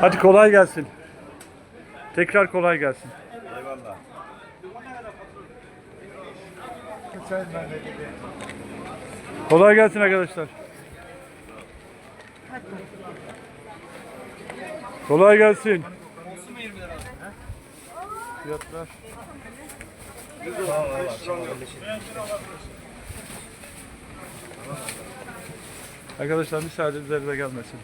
Hadi kolay gelsin. Tekrar kolay gelsin. Eyvallah. Kolay gelsin arkadaşlar. Kolay gelsin. Fiyatlar. Arkadaşlar müsaade gelmesin.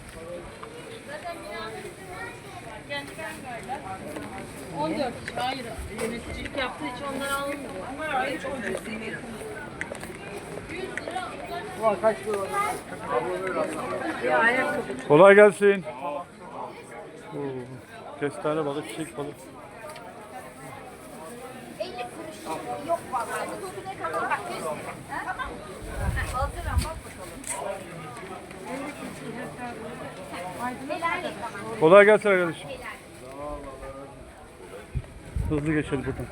Kendinden verdiler. 14 kişi. Hayır. Yöneticilik yaptığı için onları almıyor. Hayır. 100 lira. Kolay gelsin. Oo, kestane balık, çiçek balık. 50 kuruş yok vallahi. Ne kadar bak 100 lira. Ha? Tamam. Ha, Hazır ama bakalım. Kolay gelsin arkadaşım. Hızlı geçelim buradan.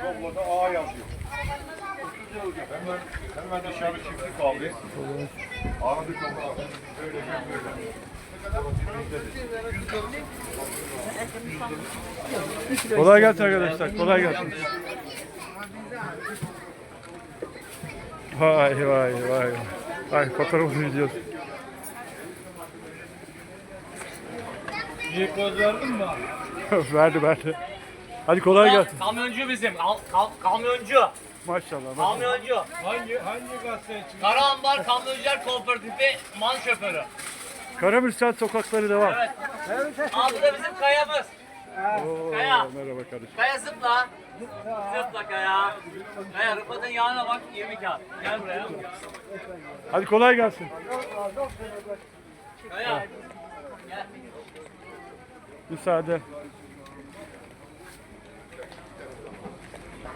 Toplada A yazıyor. Hemen, hemen dışarı çiftlik aldı. Aradı çok abi. Böyle böyle. Kolay gelsin arkadaşlar. Kolay gelsin. Vay vay vay. Vay fotoğrafını izliyoruz. Büyük poz verdin mi? verdi verdi. Hadi kolay gelsin. Kamyoncu bizim. Al, kal, kamyoncu. Maşallah. maşallah. Kamyoncu. Hangi hangi gazete çıktı? Karahambar Kamyoncular Kooperatifi man şoförü. Karamürsel sokakları devam. Evet. Abi da bizim kayamız. Oo, Kaya. merhaba kardeşim. Kaya zıpla. Zıpla Kaya. Kaya Rıfat'ın yanına bak 20 kağıt. Gel buraya. Hadi kolay gelsin. Kaya. Gel. Müsaade.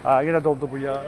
Ha yine doldu bu ya.